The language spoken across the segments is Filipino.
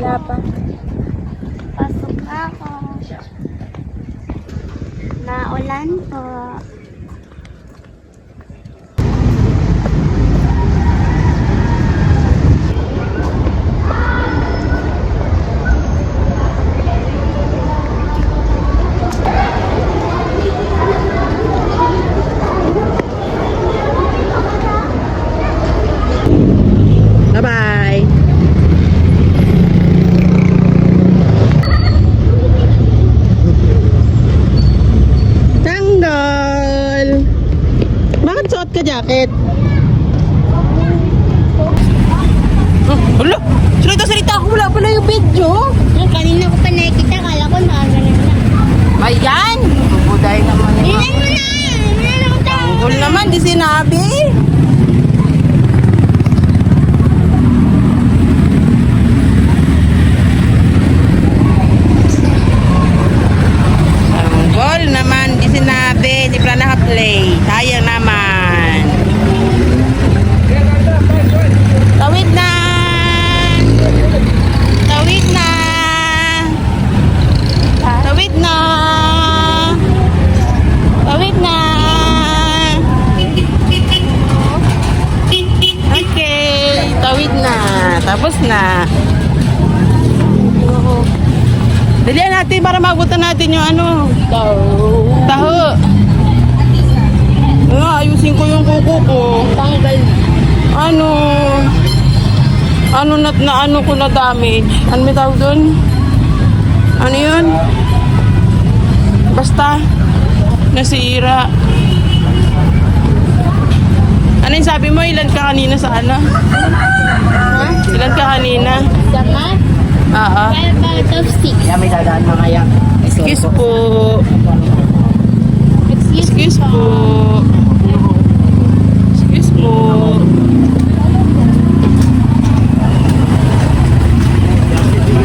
Wala pa. Pasok na ako. Naulan po. Ka jacket? Oh, Wala! Salita, salita ako! Wala pala yung video! Yung kanina ko pa nakikita, kala ko nakaganan na. Ayan! Bubuday naman. Ilan mo na! Ilan mo na! Tanggol naman, di sinabi! Tanggol naman, di sinabi, di pala naka-play. Sayang naman. Tawid na! Tawid na! Tawid na! Tawid na! Okay, tawid na. Tapos na. Dalihan natin para mabutan natin yung ano. Taho. Taho. Ah, ayusin ko yung kuko ko. Tanggal. Ano? Ano na, na ano ko na damage? Ano may tawag doon? Ano yun? Basta, nasira. Ano yung sabi mo? Ilan ka kanina sa ano? Ilan ka kanina? Sama? Oo. Five out of six. Kaya may dadaan mga yan. Excuse po. Excuse po. Excuse po.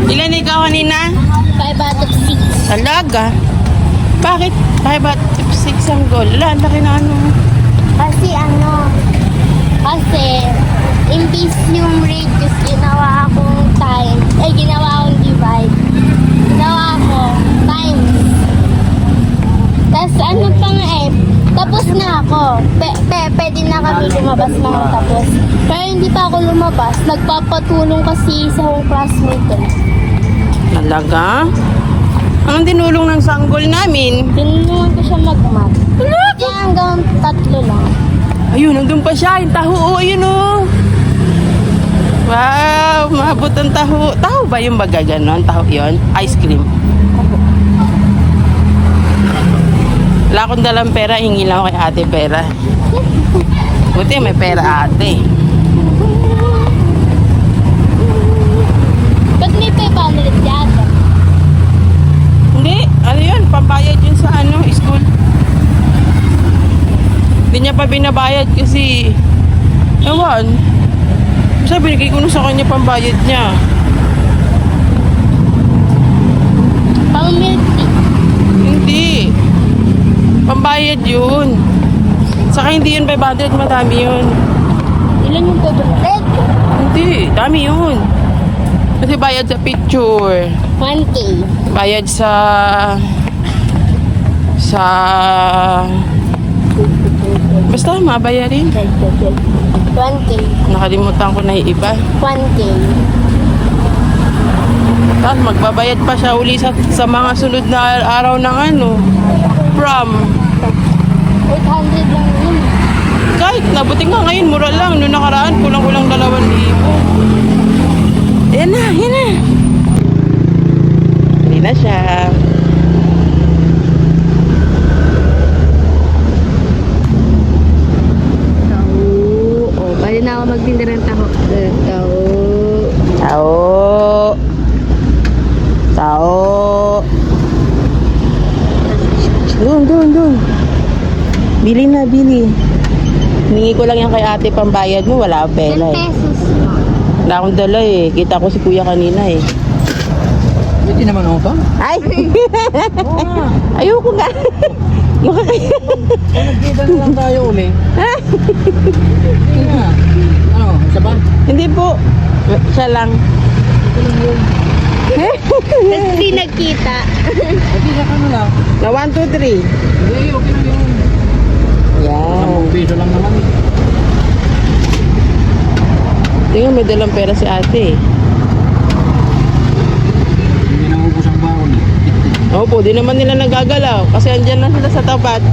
Ilan ikaw kanina? Five out of six. Talaga? Bakit? Bakit ba 6 ang goal? Wala, ang laki na ano. Kasi ano, kasi imbis yung radius, ginawa akong time, eh ginawa akong divide. Ginawa ko times. Tapos ano pa nga eh, tapos na ako. Pe, pe, pwede na kami lumabas mga tapos. Pero hindi pa ako lumabas, nagpapatulong kasi sa akong classmate eh. Talaga? Anong tinulong ng sanggol namin? Tinulungan ko siya mag-mat. Hanggang. Ayun, nandun pa siya. Yung taho, oh, ayun oh. Wow, maabot ang taho. Taho ba yung baga ganon? Taho yon Ice cream. Wala akong dalang pera, hingi lang ako kay ate pera. Buti may pera ate. Ba't may 500 yata? Hindi, ano yun, pambayad yun sa ano, school. Hindi niya pa binabayad kasi, ewan. Basta binigay ko na sa kanya pambayad niya. Pang milk. Hindi. Pambayad yun. Saka hindi yun 500, madami yun. Ilan yung 500? Hindi, dami yun. Kasi bayad sa picture. 1K. Bayad sa... Sa... Basta, mabayarin. 1K. Nakalimutan ko na yung iba. 1K. Tapos magbabayad pa siya uli sa, sa mga sunod na araw ng ano. Prom. 800 lang yun. Kahit nabuti nga ngayon, mura lang. Noong nakaraan, kulang-kulang dalawang libo. Ayan na, ayan na. Hindi na siya. Tao. Oh, pwede na ako magtinda ng taho. Tao. Tao. Tao. Doon, doon, doon. Bili na, bili. Hingi ko lang yan kay ate pambayad mo. Wala akong 10 pera eh. pesos. Wala akong dala eh. Kita ko si kuya kanina eh. Pwede naman ako to. Ay! Ayoko nga. Kayo. Nagkita na lang tayo uli. Hindi nga. Ano, isa ba? Hindi po. Siya lang. Ito lang yun. Hindi nagkita. Hindi na ka na lang. Na 1, 2, 3. Hindi, okay na yun. Yan. Ang piso lang naman. eh. Tingnan, may dalang pera si ate. Hindi na ubus ang baon eh. Opo, di naman nila nagagalaw kasi andyan na sila sa tapat.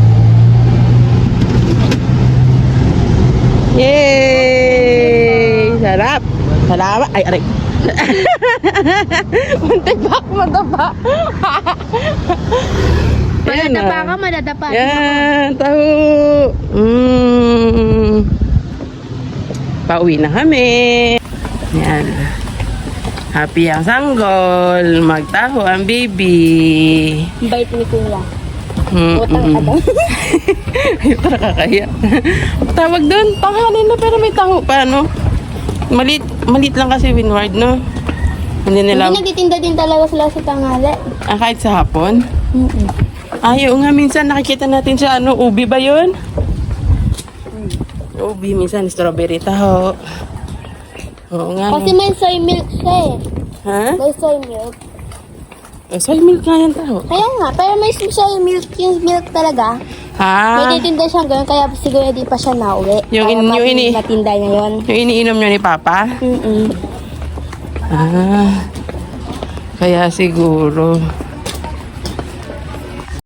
Yay! Sarap! Salamat! Ay, aray! Muntik pa ako matapa. Ayan Madadapa na. ka, madadapa. Yan, taho. Mm. Pauwi na kami. Yan. Happy ang sanggol. Magtaho ang baby. Bait ni Kuya. Mm, mm. adang. Ay, para kakaya. Tawag doon, tanghali na pero may tango pa, no? Malit, malit lang kasi winward, no? Hindi nila, Hindi nagtitinda din talaga sila sa tangali. ah, kahit sa hapon. Mm-mm. Ayaw nga, minsan nakikita natin sa ano, ubi ba yun? Ubi, minsan strawberry taho. Oo nga. Kasi may soy milk siya eh. Ha? May soy milk. Oh, soy milk nga yan taho. Kaya nga, pero may soy milk, yung milk talaga. Ha? May titinda siya ganun, kaya siguro di pa siya nauwi. Yung in- yung ini- Matinda niya yun. Yung iniinom nyo ni Papa? Mm-mm. Ah. Kaya siguro.